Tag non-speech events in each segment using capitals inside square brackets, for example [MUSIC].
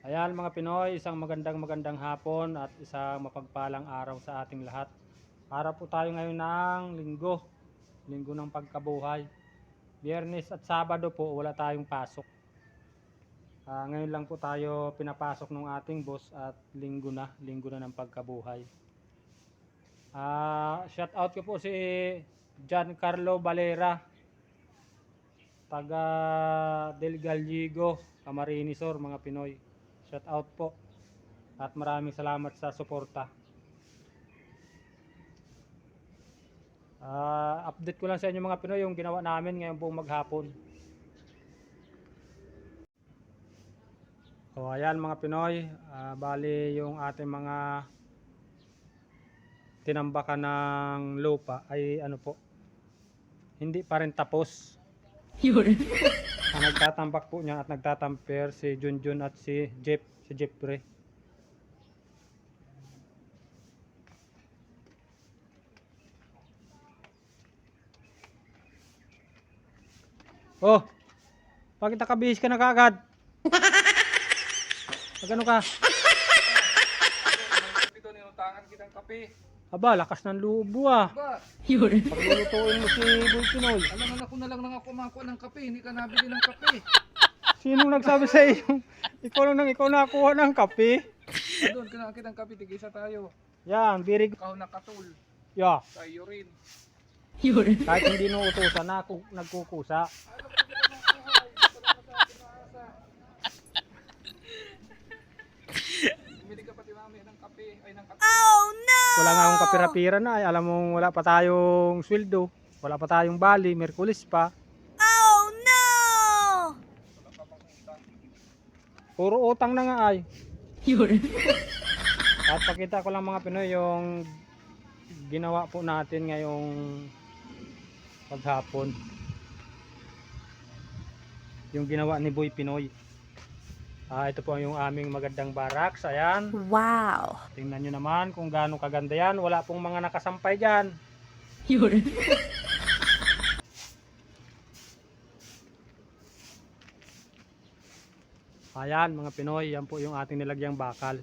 Ayan mga Pinoy, isang magandang magandang hapon at isang mapagpalang araw sa ating lahat. Harap po tayo ngayon ng linggo, linggo ng pagkabuhay. Biyernes at Sabado po wala tayong pasok. Ah, ngayon lang po tayo pinapasok ng ating boss at linggo na, linggo na ng pagkabuhay. Ah, shout out ko po si Giancarlo Valera, taga Del Gallego, Camarines Sur, mga Pinoy. Shout out po. At maraming salamat sa suporta. Ah, update ko lang sa inyo mga Pinoy yung ginawa namin ngayong buong maghapon. O ayan mga Pinoy, ah, bali yung ating mga tinambakan ng lupa ay ano po, hindi pa rin tapos. Yun. [LAUGHS] Ang nagtatambak po niya at nagtatamper si Junjun at si Jeff, si Jeffrey. Oh, bakit nakabihis ka na kagad? [LAUGHS] Magano ka? [LAUGHS] Ito ninutangan kitang kape. Aba, lakas ng lubo ah. Ba, Yun. Paglulutuin mo si Boy Pinoy. alam mo na ako na lang nang ako kumakuha ng kape. Hindi ka nabili ng kape. Sinong nagsabi sa iyo? Ikaw lang nang ikaw nakakuha ng kape? Doon ka na kitang kape. Tigisa tayo. Yan, birig. Ikaw nakatul. Yeah. Tayo rin. Yun. Kahit hindi nung utusan na ako nagkukusa. Bumili ka pati mami ng kape. Ay ng kape. Wala nga akong kapira-pira na. Ay, alam mong wala pa tayong sweldo. Wala pa tayong bali. Merkulis pa. Puro utang na nga ay. Yun. [LAUGHS] At pakita ko lang mga Pinoy yung ginawa po natin ngayong paghapon. Yung ginawa ni Boy Pinoy. Ah, ito po yung aming magandang barracks. Ayan. Wow. Tingnan nyo naman kung gaano kaganda yan. Wala pong mga nakasampay dyan. Yun. Ayan mga Pinoy, yan po yung ating nilagyang bakal.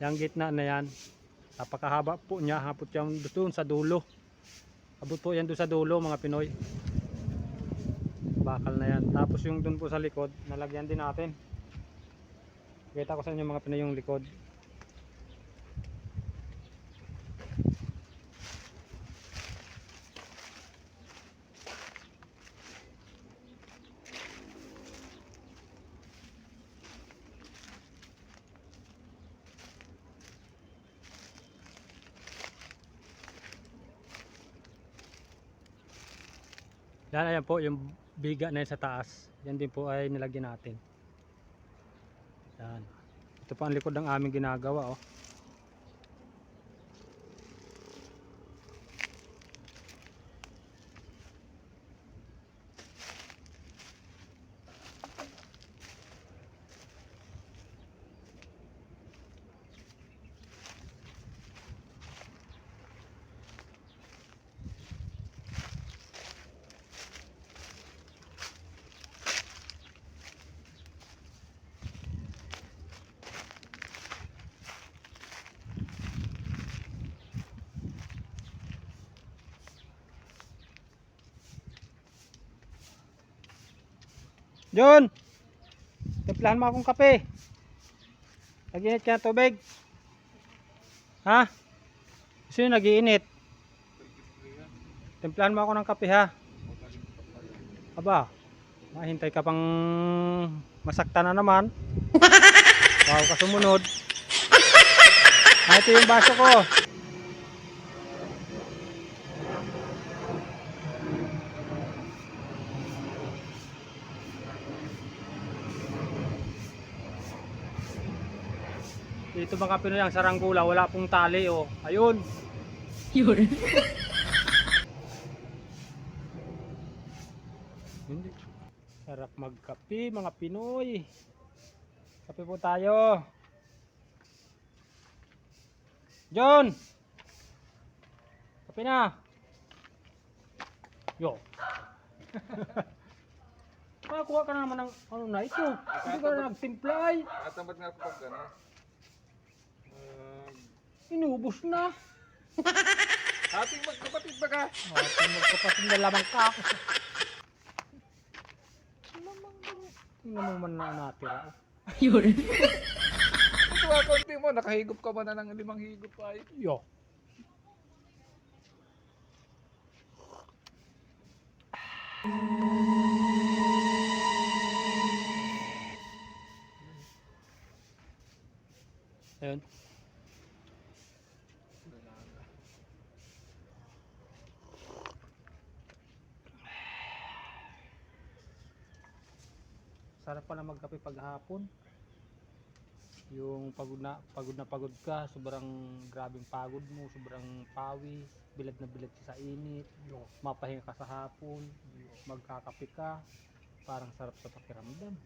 Yang gitna na yan. Napakahaba po niya, hapot yan doon sa dulo. Abot po yan doon sa dulo mga Pinoy. Bakal na yan. Tapos yung doon po sa likod, nalagyan din natin. Kita ko sa inyo mga Pinoy yung likod. Yan, ayan po yung biga na yun sa taas. Yan din po ay nilagyan natin. Yan. Ito po ang likod ng aming ginagawa oh. John! Timplahan mo akong kape. Nag-init ka ng tubig. Ha? Nyo nag-iinit? Timplahan mo ako ng kape ha. Aba, mahintay ka pang masakta na naman. [LAUGHS] Wow ka sumunod. Ah, ito yung baso ko. Dito mga Pinoy ang saranggula, wala pong tali oh. Ayun. Yun. Hindi. Sarap magkape mga Pinoy. Kape po tayo. John! Kape na. Yo. [LAUGHS] Nakakuha ka na naman ng ano na ito. Hindi ka na nagtimpla ay. Natamad nga ako pag ano. Uh, Inubos na. [LAUGHS] ating magkapatid ba ka? Ating magkapatid na lamang ka. Tingnan mo man na natira. Yun. Ito nga konti mo, nakahigop ka ba na ng limang higop pa ay? Yo. Ayun. Sarap pala magkape paghapon yung pagod na pagod na pagod ka sobrang grabing pagod mo sobrang pawis bilad na bilad ka sa init mapahinga ka sa hapon magkakape ka parang sarap sa pakiramdam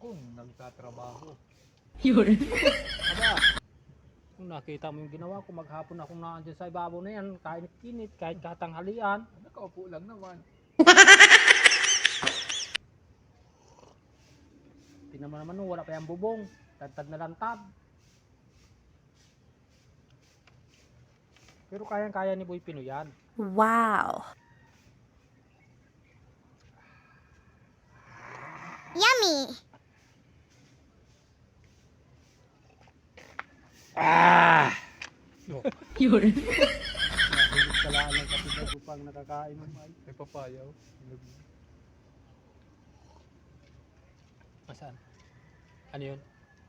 Kung nagtatrabaho. Yun. aba kung nakita mo yung ginawa ko maghapon akong naandyan sa ibabaw na yan kainit-init kahit katanghalian Nakaupo lang naman. [LAUGHS] tingnan mo naman no, wala pa yung bubong lantad na lantad pero kayang kaya ni Boy Pino yan Wow. Yummy! ah Yo. [LAUGHS] Yun. [LAUGHS] Nahigit ka lang ng kapitag upang nakakain mo ay. May papayaw. Masaan? Ano yun?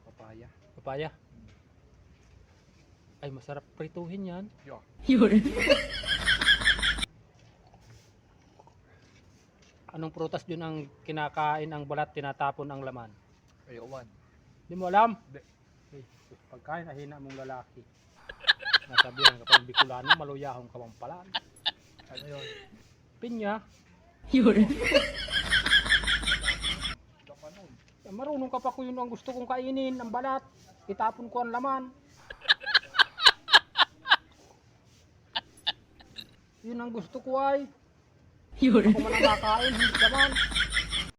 Papaya. Papaya? Ay, masarap prituhin yan. Yo. Yun. Anong prutas yun ang kinakain ang balat, tinatapon ang laman? Ayawan. Di mo alam? Hindi. Eh, pagkain, ahina mong lalaki. Nasabihan ka pang Bicolano, maluyahong ka pang palaan. Ano yun? Pinya, Yun. Marunong ka pa kung yun ang gusto kong kainin, ang balat. Itapon ko ang laman. Yun ang gusto ko ay. Yun. Kung man ang makain, hindi naman.